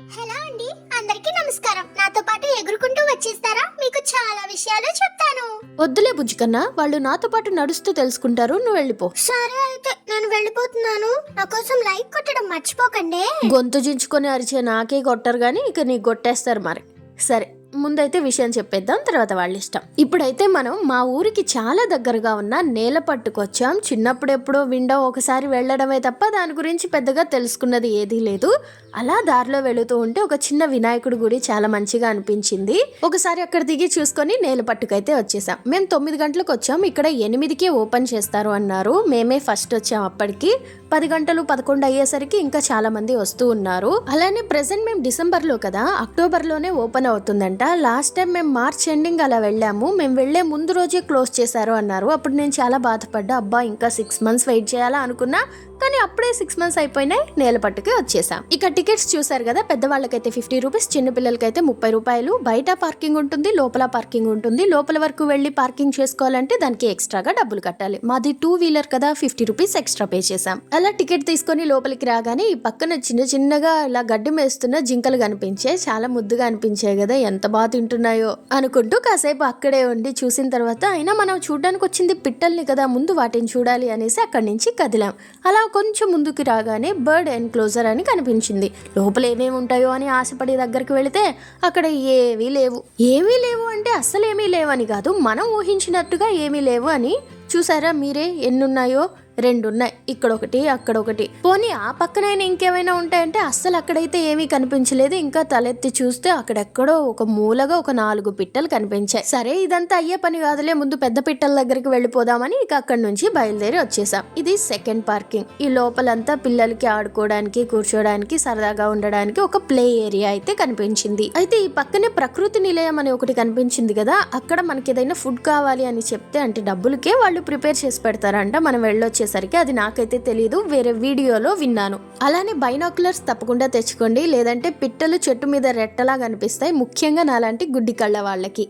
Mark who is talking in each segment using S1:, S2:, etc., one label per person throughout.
S1: Hello అండి అందరికీ నమస్కారం. నాతో పాటు ఎగురుకుంటూ వచ్చేస్తారా? మీకు చాలా విషయాలు చెప్తాను.
S2: వద్దులే బుజ్జికన్నా వాళ్ళు నాతో పాటు నడుస్తూ తెలుసుకుంటారు నువ్వు వెళ్ళిపో.
S1: సరే అయితే నేను వెళ్ళిపోతున్నాను. నా కోసం లైక్ కొట్టడం మర్చిపోకండి.
S2: గొంతు జించుకొని అరిచే నాకే కొట్టరు కానీ ఇక నీకు కొట్టేస్తారు మరి. సరే. ముందైతే విషయం చెప్పేద్దాం తర్వాత వాళ్ళ ఇష్టం ఇప్పుడైతే మనం మా ఊరికి చాలా దగ్గరగా ఉన్న నేల పట్టుకొచ్చాం. చిన్నప్పుడు ఎప్పుడో విండో ఒకసారి వెళ్ళడమే తప్ప దాని గురించి పెద్దగా తెలుసుకున్నది ఏదీ లేదు. అలా దారిలో వెళుతూ ఉంటే ఒక చిన్న వినాయకుడి గుడి చాలా మంచిగా అనిపించింది. ఒకసారి అక్కడ దిగి చూసుకొని నేల పట్టుకైతే వచ్చేసాం. మేము తొమ్మిది గంటలకు వచ్చాం. ఇక్కడ ఎనిమిదికే ఓపెన్ చేస్తారు అన్నారు. మేమే ఫస్ట్ వచ్చాం అప్పటికి. పది గంటలు పదకొండు అయ్యేసరికి ఇంకా చాలా మంది వస్తూ ఉన్నారు. అలానే ప్రెసెంట్ మేము డిసెంబర్లో కదా అక్టోబర్లోనే ఓపెన్ అవుతుందంట. లాస్ట్ టైం మేము మార్చ్ ఎండింగ్ అలా వెళ్ళాము. మేము వెళ్ళే ముందు రోజే క్లోజ్ చేశారు అన్నారు. అప్పుడు నేను చాలా బాధపడ్డా అబ్బా ఇంకా సిక్స్ మంత్స్ వెయిట్ చేయాలా అనుకున్నా. కానీ అప్పుడే సిక్స్ మంత్స్ అయిపోయినాయి నేల పట్టుకి వచ్చేసాం. ఇక టికెట్స్ చూసారు కదా పెద్దవాళ్ళకైతే ఫిఫ్టీ రూపీస్ చిన్న పిల్లలకైతే ముప్పై రూపాయలు. బయట పార్కింగ్ ఉంటుంది లోపల పార్కింగ్ ఉంటుంది. లోపల వరకు వెళ్ళి పార్కింగ్ చేసుకోవాలంటే దానికి ఎక్స్ట్రాగా డబ్బులు కట్టాలి. మాది టూ వీలర్ కదా ఫిఫ్టీ రూపీస్ ఎక్స్ట్రా పే చేసాం అలా టికెట్ తీసుకొని లోపలికి రాగానే ఈ పక్కన చిన్న చిన్నగా ఇలా గడ్డి మేస్తున్న జింకలు కనిపించాయి. చాలా ముద్దుగా అనిపించాయి కదా ఎంత బాగా తింటున్నాయో అనుకుంటూ కాసేపు అక్కడే ఉండి చూసిన తర్వాత అయినా మనం చూడడానికి వచ్చింది పిట్టల్ని కదా ముందు వాటిని చూడాలి అనేసి అక్కడి నుంచి కదిలాం. అలా కొంచెం ముందుకు రాగానే బర్డ్ ఎన్క్లోజర్ అని కనిపించింది. లోపల ఏమేమి ఉంటాయో అని ఆశపడి దగ్గరికి వెళితే అక్కడ ఏవీ లేవు. ఏమీ లేవు అంటే అస్సలు ఏమీ లేవని కాదు మనం ఊహించినట్టుగా ఏమీ లేవు అని చూసారా మీరే ఎన్నున్నాయో? రెండు ఉన్నాయి ఇక్కడ ఒకటి అక్కడ ఒకటి పోనీ ఆ పక్కనైనా ఇంకేమైనా ఉంటాయంటే అస్సలు అక్కడైతే ఏమీ కనిపించలేదు. ఇంకా తలెత్తి చూస్తే అక్కడెక్కడో ఒక మూలగా ఒక నాలుగు పిట్టలు కనిపించాయి. సరే ఇదంతా అయ్యే పని కాదులే. ముందు పెద్ద పిట్టల దగ్గరికి వెళ్ళిపోదామని ఇక అక్కడి నుంచి బయలుదేరి వచ్చేసాం. ఇది సెకండ్ పార్కింగ్. ఈ లోపలంతా పిల్లలకి ఆడుకోవడానికి కూర్చోడానికి సరదాగా ఉండడానికి ఒక ప్లే ఏరియా అయితే కనిపించింది. అయితే ఈ పక్కనే ప్రకృతి నిలయం అని ఒకటి కనిపించింది కదా అక్కడ మనకి ఏదైనా ఫుడ్ కావాలి అని చెప్తే అంటే డబ్బులకే వాళ్ళు ప్రిపేర్ చేసి పెడతారంట. మనం వచ్చేసరికి అది నాకైతే తెలియదు వేరే వీడియోలో విన్నాను. అలానే బైనాకులర్స్ తప్పకుండా తెచ్చుకోండి లేదంటే పిట్టలు చెట్టు మీద రెట్టలా కనిపిస్తాయి ముఖ్యంగా నాలాంటి గుడ్డి కళ్ళ వాళ్ళకి.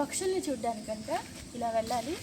S2: పక్షుల్ని చూడ్డానికంటే ఇలా వెళ్ళాలి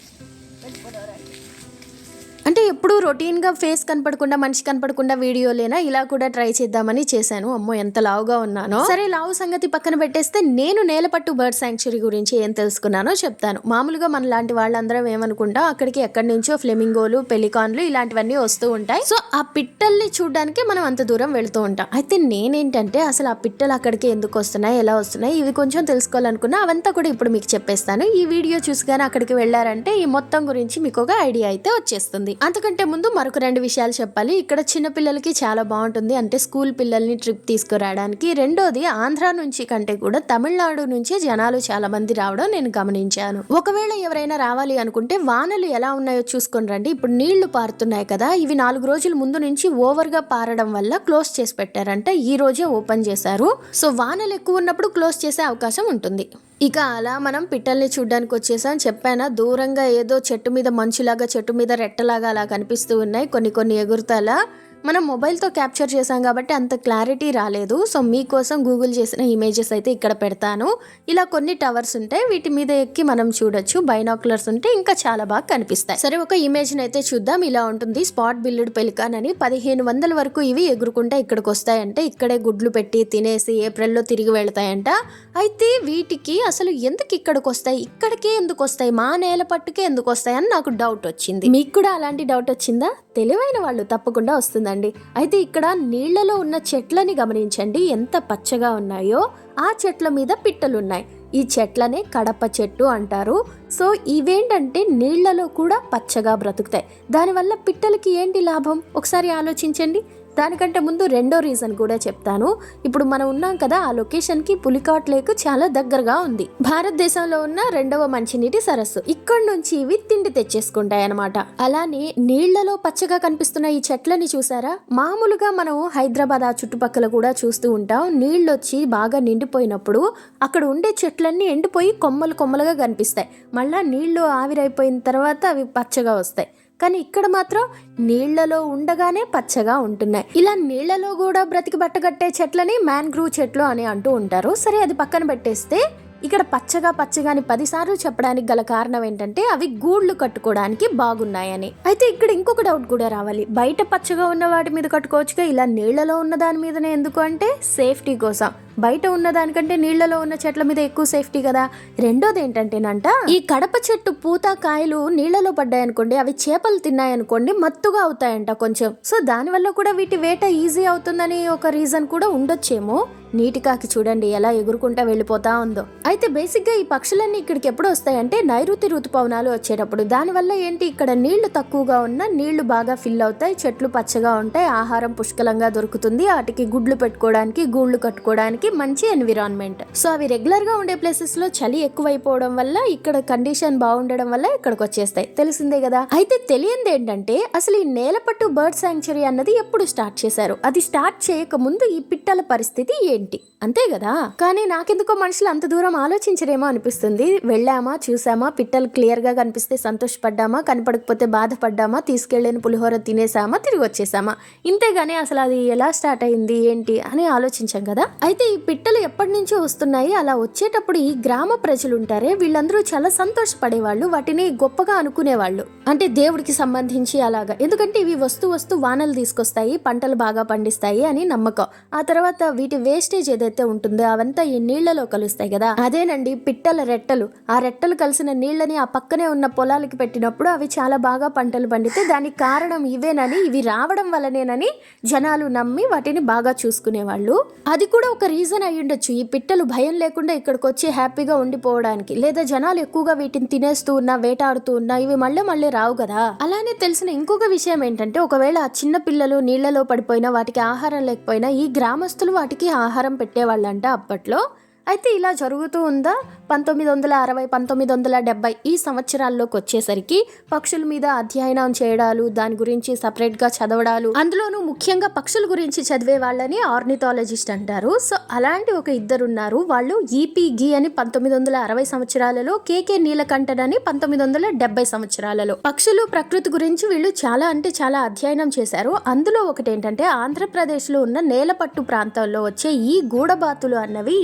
S2: అంటే ఎప్పుడు రొటీన్గా ఫేస్ కనపడకుండా మనిషి కనపడకుండా వీడియోలేనా ఇలా కూడా ట్రై చేద్దామని చేశాను. అమ్మో ఎంత లావుగా ఉన్నానో. సరే లావు సంగతి పక్కన పెట్టేస్తే నేను నేలపట్టు బర్డ్ శాంక్చురీ గురించి ఏం తెలుసుకున్నానో చెప్తాను. మామూలుగా మన లాంటి వాళ్ళందరం ఏమనుకుంటాం అక్కడికి ఎక్కడి నుంచో ఫ్లెమింగోలు పెలికాన్లు ఇలాంటివన్నీ వస్తూ ఉంటాయి. సో ఆ పిట్టల్ని చూడడానికి మనం అంత దూరం వెళుతూ ఉంటాం. అయితే నేనేంటంటే అసలు ఆ పిట్టలు అక్కడికి ఎందుకు వస్తున్నాయి ఎలా వస్తున్నాయి ఇవి కొంచెం తెలుసుకోవాలనుకున్నా అవంతా కూడా ఇప్పుడు మీకు చెప్పేస్తాను. ఈ వీడియో చూసి కానీ అక్కడికి వెళ్ళారంటే ఈ మొత్తం గురించి మీకు ఒక ఐడియా అయితే వచ్చేస్తుంది. అంతకంటే ముందు మరొక రెండు విషయాలు చెప్పాలి. ఇక్కడ చిన్న పిల్లలకి చాలా బాగుంటుంది. అంటే స్కూల్ పిల్లల్ని ట్రిప్ తీసుకురావడానికి. రెండోది ఆంధ్ర నుంచి కంటే కూడా తమిళనాడు నుంచే జనాలు చాలా మంది రావడం నేను గమనించాను. ఒకవేళ ఎవరైనా రావాలి అనుకుంటే వానలు ఎలా ఉన్నాయో చూసుకొని రండి. ఇప్పుడు నీళ్ళు పారుతున్నాయి కదా. ఇవి నాలుగు రోజుల ముందు నుంచి ఓవర్గా పారడం వల్ల క్లోజ్ చేసి పెట్టారంట. ఈ రోజే ఓపెన్ చేశారు. సో వానలు ఎక్కువ ఉన్నప్పుడు క్లోజ్ చేసే అవకాశం ఉంటుంది. ఇక అలా మనం పిట్టల్ని చూడ్డానికి వచ్చేసాం. చెప్పానా? దూరంగా ఏదో చెట్టు మీద మంచులాగా చెట్టు మీద రెట్టలాగా అలా కనిపిస్తూ ఉన్నాయి. కొన్ని కొన్ని ఎగురుతాలా మనం మొబైల్తో క్యాప్చర్ చేసాం కాబట్టి అంత క్లారిటీ రాలేదు. సో మీకోసం గూగుల్ చేసిన ఇమేజెస్ అయితే ఇక్కడ పెడతాను. ఇలా కొన్ని టవర్స్ ఉంటాయి. వీటి మీద ఎక్కి మనం చూడొచ్చు. బైనాక్యులర్స్ ఉంటే ఇంకా చాలా బాగా కనిపిస్తాయి. సరే ఒక ఇమేజ్ అయితే చూద్దాం. ఇలా ఉంటుంది. స్పాట్ బిల్లుడ్ పెలికాన్ అని పదిహేను వందల వరకు ఇవి ఎగురుకుంటా ఇక్కడికి వస్తాయంటే. ఇక్కడే గుడ్లు పెట్టి తినేసి ఏప్రిల్లో తిరిగి వెళ్తాయంట. అయితే వీటికి అసలు ఎందుకు ఇక్కడికి వస్తాయి? ఇక్కడికే ఎందుకు వస్తాయి? మా నేల పట్టుకే ఎందుకు వస్తాయి? అని నాకు డౌట్ వచ్చింది. మీకు కూడా అలాంటి డౌట్ వచ్చిందా? తెలివైన వాళ్ళు తప్పకుండా వస్తుందండి. అయితే ఇక్కడ నీళ్ళలో ఉన్న చెట్లని గమనించండి. ఎంత పచ్చగా ఉన్నాయో. ఆ చెట్ల మీద పిట్టలున్నాయి. ఈ చెట్లనే కడప చెట్టు అంటారు. సో ఇవేంటంటే నీళ్ళలో కూడా పచ్చగా బ్రతుకుతాయి. దానివల్ల పిట్టలకి ఏంటి లాభం? ఒకసారి ఆలోచించండి. దానికంటే ముందు రెండో రీజన్ కూడా చెప్తాను. ఇప్పుడు మనం ఉన్నాం కదా ఆ లొకేషన్కి పులికాట్ లేక్ చాలా దగ్గరగా ఉంది. భారతదేశంలో ఉన్న రెండవ మంచినీటి సరస్సు. ఇక్కడ నుంచి ఇవి తిండి తెచ్చేసుకుంటాయి అనమాట అలానే నీళ్ళలో పచ్చగా కనిపిస్తున్న ఈ చెట్లని చూసారా? మామూలుగా మనం హైదరాబాద్ ఆ చుట్టుపక్కల కూడా చూస్తూ ఉంటాం. నీళ్ళు వచ్చి బాగా నిండిపోయినప్పుడు అక్కడ ఉండే చెట్లన్నీ ఎండిపోయి కొమ్మలు కొమ్మలుగా కనిపిస్తాయి. మళ్ళా నీళ్ళు ఆవిరైపోయిన తర్వాత అవి పచ్చగా వస్తాయి. కానీ ఇక్కడ మాత్రం నీళ్ళలో ఉండగానే పచ్చగా ఉంటున్నాయి. ఇలా నీళ్ళలో కూడా బ్రతికి బట్టగట్టే చెట్లని మ్యాన్గ్రూవ్ చెట్లు అని అంటూ ఉంటారు. సరే అది పక్కన పెట్టేస్తే ఇక్కడ పచ్చగా పచ్చగా అని పదిసార్లు చెప్పడానికి గల కారణం ఏంటంటే అవి గూళ్ళు కట్టుకోవడానికి బాగున్నాయని. అయితే ఇక్కడ ఇంకొక డౌట్ కూడా రావాలి. బయట పచ్చగా ఉన్న వాటి మీద కట్టుకోవచ్చుగా? ఇలా నీళ్ళలో ఉన్న దాని మీదనే ఎందుకు అంటే సేఫ్టీ కోసం. బయట ఉన్న దానికంటే నీళ్ళలో ఉన్న చెట్ల మీద ఎక్కువ సేఫ్టీ కదా. రెండోది ఏంటంటేనంట ఈ కడప చెట్టు పూత కాయలు నీళ్ళలో పడ్డాయనుకోండి అవి చేపలు తిన్నాయనుకోండి మత్తుగా అవుతాయంట కొంచెం. సో దానివల్ల కూడా వీటి వేట ఈజీ అవుతుందని ఒక రీజన్ కూడా ఉండొచ్చేమో. నీటికాకి చూడండి ఎలా ఎగురుకుంటా వెళ్ళిపోతా ఉందో. అయితే బేసిక్గా ఈ పక్షులన్నీ ఇక్కడికి ఎప్పుడు వస్తాయంటే నైరుతి ఋతుపవనాలు వచ్చేటప్పుడు. దానివల్ల ఏంటి ఇక్కడ నీళ్ళు తక్కువగా ఉన్న నీళ్ళు బాగా ఫిల్ అవుతాయి చెట్లు పచ్చగా ఉంటాయి ఆహారం పుష్కలంగా దొరుకుతుంది వాటికి గుడ్లు పెట్టుకోవడానికి గూళ్ళు కట్టుకోవడానికి మంచి ఎన్విరాన్మెంట్. సో అవి రెగ్యులర్గా ఉండే ప్లేసెస్లో చలి ఎక్కువైపోవడం వల్ల ఇక్కడ కండిషన్ బాగుండడం వల్ల ఇక్కడికి వచ్చేస్తాయి తెలిసిందే కదా? అయితే తెలియంది ఏంటంటే అసలు ఈ నేలపట్టు బర్డ్ శాంక్చురీ అన్నది ఎప్పుడు స్టార్ట్ చేశారు? అది స్టార్ట్ చేయక ముందు ఈ పిట్టల పరిస్థితి ఏంటి? అంతే కదా? కానీ నాకెందుకో మనుషులు అంత దూరం ఆలోచించరేమో అనిపిస్తుంది. వెళ్ళామా చూసామా పిట్టలు క్లియర్గా కనిపిస్తే సంతోషపడ్డామా కనపడకపోతే బాధపడ్డామా తీసుకెళ్ళిన పులిహోర తినేసామా తిరిగి వచ్చేసామా ఇంతేగాని అసలు అది ఎలా స్టార్ట్ అయింది ఏంటి అని ఆలోచించాం కదా? అయితే ఈ ఈ పిట్టలు ఎప్పటి నుంచో వస్తున్నాయి. అలా వచ్చేటప్పుడు ఈ గ్రామ ప్రజలు ఉంటారే వీళ్ళందరూ చాలా సంతోషపడేవాళ్ళు. వాటిని గొప్పగా అనుకునేవాళ్ళు. అంటే దేవుడికి సంబంధించి అలాగా. ఎందుకంటే ఇవి వస్తూ వస్తూ వానలు తీసుకొస్తాయి పంటలు బాగా పండిస్తాయి అని నమ్మకం. ఆ తర్వాత వీటి వేస్టేజ్ ఏదైతే ఉంటుందో అవంతా ఈ నీళ్ళలో కలుస్తాయి కదా. అదేనండి పిట్టల రెట్టలు. ఆ రెట్టలు కలిసిన నీళ్ళని ఆ పక్కనే ఉన్న పొలాలకి పెట్టినప్పుడు అవి చాలా బాగా పంటలు పండితే దానికి కారణం ఇవేనని ఇవి రావడం వల్లనేనని జనాలు నమ్మి వాటిని బాగా చూసుకునేవాళ్ళు. అది కూడా ఒక రీజన్ అయి ఉండొచ్చు. ఈ పిట్టలు భయం లేకుండా ఇక్కడికి వచ్చి హ్యాపీగా ఉండిపోవడానికి. లేదా జనాలు ఎక్కువగా వీటిని తినేస్తూ ఉన్నా వేటాడుతూ ఉన్నా ఇవి మళ్ళీ మళ్ళీ రావు కదా. అలానే తెలిసిన ఇంకొక విషయం ఏంటంటే ఒకవేళ ఆ చిన్న పిల్లలు నీళ్ళలో పడిపోయినా వాటికి ఆహారం లేకపోయినా ఈ గ్రామస్తులు వాటికి ఆహారం పెట్టేవాళ్ళంట అప్పట్లో. అయితే ఇలా జరుగుతూ ఉందా? పంతొమ్మిది వందల అరవై పంతొమ్మిది వందల డెబ్బై ఈ సంవత్సరాల్లోకి వచ్చేసరికి పక్షుల మీద అధ్యయనం చేయడాలు దాని గురించి సపరేట్గా చదవడాలు అందులోనూ ముఖ్యంగా పక్షుల గురించి చదివే వాళ్ళని ఆర్నిథాలజిస్ట్ అంటారు. సో అలాంటి ఒక ఇద్దరు ఉన్నారు వాళ్ళు ఈపీ గి అని పంతొమ్మిది వందల అరవై సంవత్సరాలలో కేకే నీలకంఠన్ అని పంతొమ్మిది వందల డెబ్బై సంవత్సరాలలో. పక్షులు ప్రకృతి గురించి వీళ్ళు చాలా అంటే చాలా అధ్యయనం చేశారు. అందులో ఒకటి ఏంటంటే ఆంధ్రప్రదేశ్లో ఉన్న నేలపట్టు ప్రాంతాల్లో వచ్చే ఈ గూడబాతులు అన్నవి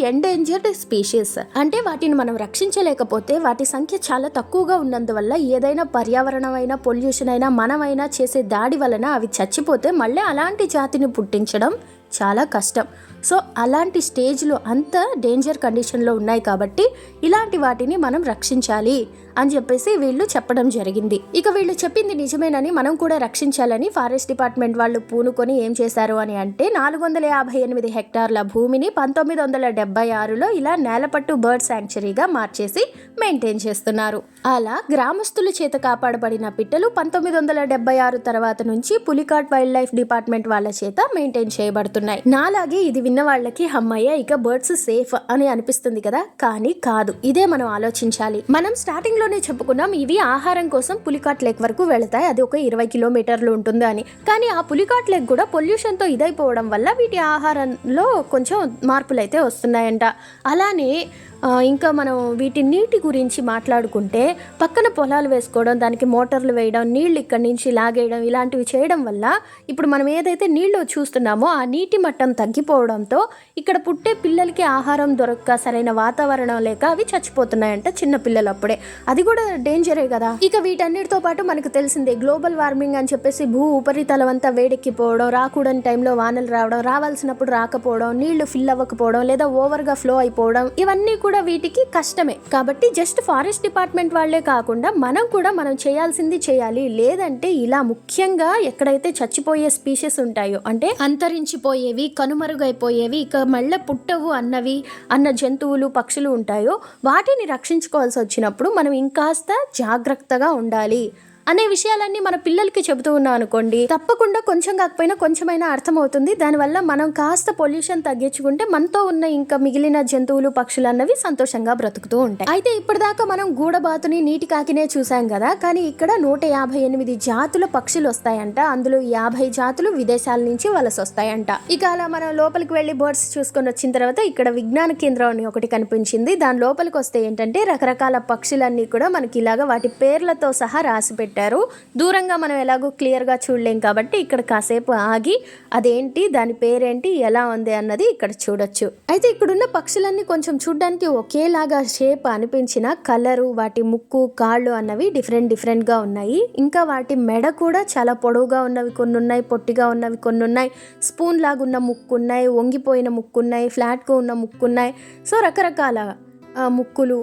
S2: ఎండేంజర్డ్ స్పీషీస్ అంటే వాటిని మనం రక్షించలేకపోతే వాటి సంఖ్య చాలా తక్కువగా ఉన్నందువల్ల ఏదైనా పర్యావరణం అయినా పొల్యూషన్ అయినా మనమైనా చేసే దాడి వలన అవి చచ్చిపోతే మళ్ళీ అలాంటి జాతిని పుట్టించడం చాలా కష్టం. సో అలాంటి స్టేజ్లో అంత డేంజర్ కండిషన్లో ఉన్నాయి కాబట్టి ఇలాంటి వాటిని మనం రక్షించాలి. అని చెప్పేసి వీళ్ళు చెప్పడం జరిగింది. ఇక వీళ్ళు చెప్పింది నిజమేనని మనం కూడా రక్షించాలని ఫారెస్ట్ డిపార్ట్మెంట్ వాళ్ళు పూనుకొని ఏం చేశారు అని అంటే నాలుగు వందల యాభై ఎనిమిది హెక్టార్ల భూమిని పంతొమ్మిది వందల డెబ్బై ఆరులో ఇలా నేలపట్టు బర్డ్ శాంక్చురీగా మార్చేసి మెయింటైన్ చేస్తున్నారు. అలా గ్రామస్తుల చేత కాపాడబడిన పిట్టలు పంతొమ్మిది వందల డెబ్బై ఆరు తర్వాత నుంచి పులికాట్ వైల్డ్ లైఫ్ డిపార్ట్మెంట్ వాళ్ళ చేత మెయింటైన్ చేయబడుతున్నాయి. నాలాగే ఇది విన్న వాళ్ళకి అమ్మయ్య ఇక బర్డ్స్ సేఫ్ అని అనిపిస్తుంది కదా? కానీ కాదు ఇదే మనం ఆలోచించాలి. మనం స్టార్టింగ్ స్టార్టింగ్లోనే చెప్పుకున్నాం ఇవి ఆహారం కోసం పులికాట్ లేక్ వరకు వెళతాయి. అది ఒక ఇరవై కిలోమీటర్లు ఉంటుంది అని. కానీ ఆ పులికాట్ లేక్ కూడా పొల్యూషన్తో ఇదైపోవడం వల్ల వీటి ఆహారంలో కొంచెం మార్పులు అయితే వస్తున్నాయంట. అలానే ఇంకా మనం వీటి నీటి గురించి మాట్లాడుకుంటే పక్కన పొలాలు వేసుకోవడం దానికి మోటార్లు వేయడం నీళ్ళు ఇక్కడి నుంచి లాగేయడం ఇలాంటివి చేయడం వల్ల ఇప్పుడు మనం ఏదైతే నీళ్ళు చూస్తున్నామో ఆ నీటి మట్టం తగ్గిపోవడంతో ఇక్కడ పుట్టే పిల్లలకి ఆహారం దొరక్క సరైన వాతావరణం లేక అవి చచ్చిపోతున్నాయంట చిన్న పిల్లలు అప్పుడే. అది కూడా డేంజరే కదా. ఇక వీటన్నిటితో పాటు మనకు తెలిసిందే గ్లోబల్ వార్మింగ్ అని చెప్పేసి భూ ఉపరితలం అంతా వేడెక్కిపోవడం రాకూడని టైంలో వానలు రావడం రావాల్సినప్పుడు రాకపోవడం నీళ్ళు ఫిల్ అవ్వకపోవడం లేదా ఓవర్గా ఫ్లో అయిపోవడం ఇవన్నీ కూడా వీటికి కష్టమే. కాబట్టి జస్ట్ ఫారెస్ట్ డిపార్ట్మెంట్ వాళ్ళే కాకుండా మనం కూడా మనం చేయాల్సింది చేయాలి. లేదంటే ఇలా ముఖ్యంగా ఎక్కడైతే చచ్చిపోయే స్పీషెస్ ఉంటాయో అంటే అంతరించిపోయేవి కనుమరుగైపోయేవి ఇక మళ్ళీ పుట్టవు అన్నవి అన్న జంతువులు పక్షులు ఉంటాయో వాటిని రక్షించుకోవాల్సి వచ్చినప్పుడు మనం ఇంకాస్త జాగ్రత్తగా ఉండాలి. అనే విషయాలన్నీ మన పిల్లలకి చెబుతూ ఉన్నాం అనుకోండి తప్పకుండా కొంచెం కాకపోయినా కొంచెమైనా అర్థమవుతుంది. దానివల్ల మనం కాస్త పొల్యూషన్ తగ్గించుకుంటే మనతో ఉన్న ఇంకా మిగిలిన జంతువులు పక్షులు అన్నవి సంతోషంగా బ్రతుకుతూ ఉంటాయి. అయితే ఇప్పటిదాకా మనం గూడబాతుని నీటి కాకినే చూసాం కదా కానీ ఇక్కడ నూట యాభై ఎనిమిది జాతుల పక్షులు వస్తాయంట. అందులో యాభై జాతులు విదేశాల నుంచి వలస వస్తాయంట. ఇక అలా మనం లోపలికి వెళ్ళి బర్డ్స్ చూసుకొని వచ్చిన తర్వాత ఇక్కడ విజ్ఞాన కేంద్రం అని ఒకటి కనిపించింది. దాని లోపలికి వస్తే ఏంటంటే రకరకాల పక్షులన్నీ కూడా మనకి ఇలాగా వాటి పేర్లతో సహా రాసి పెట్టారు. పెట్టారు. దూరంగా మనం ఎలాగో క్లియర్గా చూడలేం కాబట్టి ఇక్కడ కాసేపు ఆగి అదేంటి దాని పేరేంటి ఎలా ఉంది అన్నది ఇక్కడ చూడొచ్చు. అయితే ఇక్కడున్న పక్షులన్నీ కొంచెం చూడ్డానికి ఒకేలాగా షేప్ అనిపించిన కలరు వాటి ముక్కు కాళ్ళు అన్నవి డిఫరెంట్ డిఫరెంట్గా ఉన్నాయి. ఇంకా వాటి మెడ కూడా చాలా పొడవుగా ఉన్నవి కొన్ని ఉన్నాయి పొట్టిగా ఉన్నవి కొన్ని ఉన్నాయి. స్పూన్ లాగా ఉన్న ముక్కు ఉన్నాయి వంగిపోయిన ముక్కు ఉన్నాయి ఫ్లాట్గా ఉన్న ముక్కు ఉన్నాయి. సో రకరకాల ముక్కులు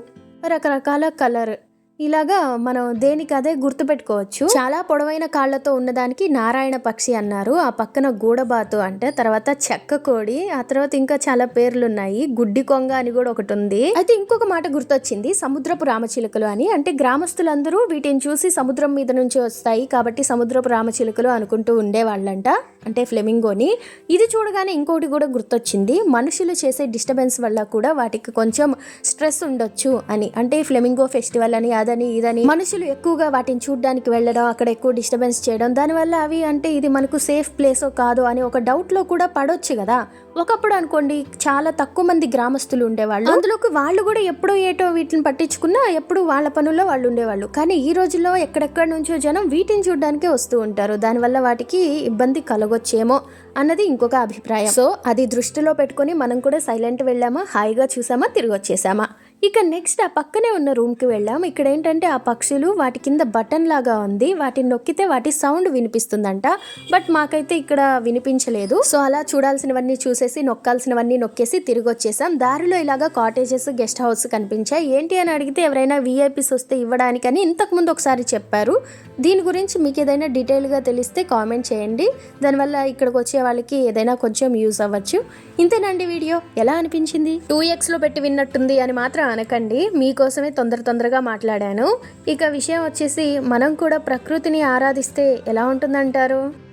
S2: రకరకాల కలర్ ఇలాగా మనం దేనికి అదే గుర్తుపెట్టుకోవచ్చు. చాలా పొడవైన కాళ్ళతో ఉన్నదానికి నారాయణ పక్షి అన్నారు. ఆ పక్కన గూడబాతు అంటే తర్వాత చెక్క కోడి ఆ తర్వాత ఇంకా చాలా పేర్లు ఉన్నాయి గుడ్డి కొంగ అని కూడా ఒకటి ఉంది. అయితే ఇంకొక మాట గుర్తొచ్చింది సముద్రపు రామచిలుకలు అని. అంటే గ్రామస్తులందరూ వీటిని చూసి సముద్రం మీద నుంచి వస్తాయి కాబట్టి సముద్రపు రామచిలుకలు అనుకుంటూ ఉండేవాళ్ళంట అంటే ఫ్లెమింగోని. ఇది చూడగానే ఇంకోటి కూడా గుర్తొచ్చింది మనుషులు చేసే డిస్టర్బెన్స్ వల్ల కూడా వాటికి కొంచెం స్ట్రెస్ ఉండొచ్చు అని. అంటే ఫ్లెమింగో ఫెస్టివల్ అని అదని ఇదని మనుషులు ఎక్కువగా వాటిని చూడడానికి వెళ్ళడం అక్కడ ఎక్కువ డిస్టర్బెన్స్ చేయడం దానివల్ల అవి అంటే ఇది మనకు సేఫ్ ప్లేసో కాదో అని ఒక డౌట్లో కూడా పడొచ్చు కదా. ఒకప్పుడు అనుకోండి చాలా తక్కువ మంది గ్రామస్తులు ఉండేవాళ్ళు. అందులోకి వాళ్ళు కూడా ఎప్పుడో ఏటో వీటిని పట్టించుకున్నా ఎప్పుడు వాళ్ళ పనుల్లో వాళ్ళు ఉండేవాళ్ళు. కానీ ఈ రోజుల్లో ఎక్కడెక్కడ నుంచో జనం వీటిని చూడడానికే వస్తూ ఉంటారు. దానివల్ల వాటికి ఇబ్బంది కలగొచ్చేమో అన్నది ఇంకొక అభిప్రాయం. సో అది దృష్టిలో పెట్టుకొని మనం కూడా సైలెంట్ వెళ్ళామా హాయిగా చూసామా తిరిగి వచ్చేసామా ఇక నెక్స్ట్ ఆ పక్కనే ఉన్న రూమ్కి వెళ్ళాం. ఇక్కడ ఏంటంటే ఆ పక్షులు వాటి కింద బటన్ లాగా ఉంది. వాటిని నొక్కితే వాటి సౌండ్ వినిపిస్తుందంట. బట్ మాకైతే ఇక్కడ వినిపించలేదు. సో అలా చూడాల్సినవన్నీ చూసేసి నొక్కాల్సినవన్నీ నొక్కేసి తిరిగి వచ్చేసాం దారిలో ఇలాగా కాటేజెస్ గెస్ట్ హౌస్ కనిపించాయి. ఏంటి అని అడిగితే ఎవరైనా వీఐపీస్ వస్తే ఇవ్వడానికని ఇంతకు ముందు ఒకసారి చెప్పారు. దీని గురించి మీకు ఏదైనా డీటెయిల్గా తెలిస్తే కామెంట్ చేయండి. దానివల్ల ఇక్కడికి వచ్చే వాళ్ళకి ఏదైనా కొంచెం యూస్ అవ్వచ్చు. ఇంతేనండి వీడియో. ఎలా అనిపించింది? టూ ఎక్స్లో పెట్టి విన్నట్టుంది అని మాత్రం అనకండి మీకోసమే తొందర తొందరగా మాట్లాడాను. ఇక విషయం వచ్చేసి మనం కూడా ప్రకృతిని ఆరాధిస్తే ఎలా ఉంటుందంటారు?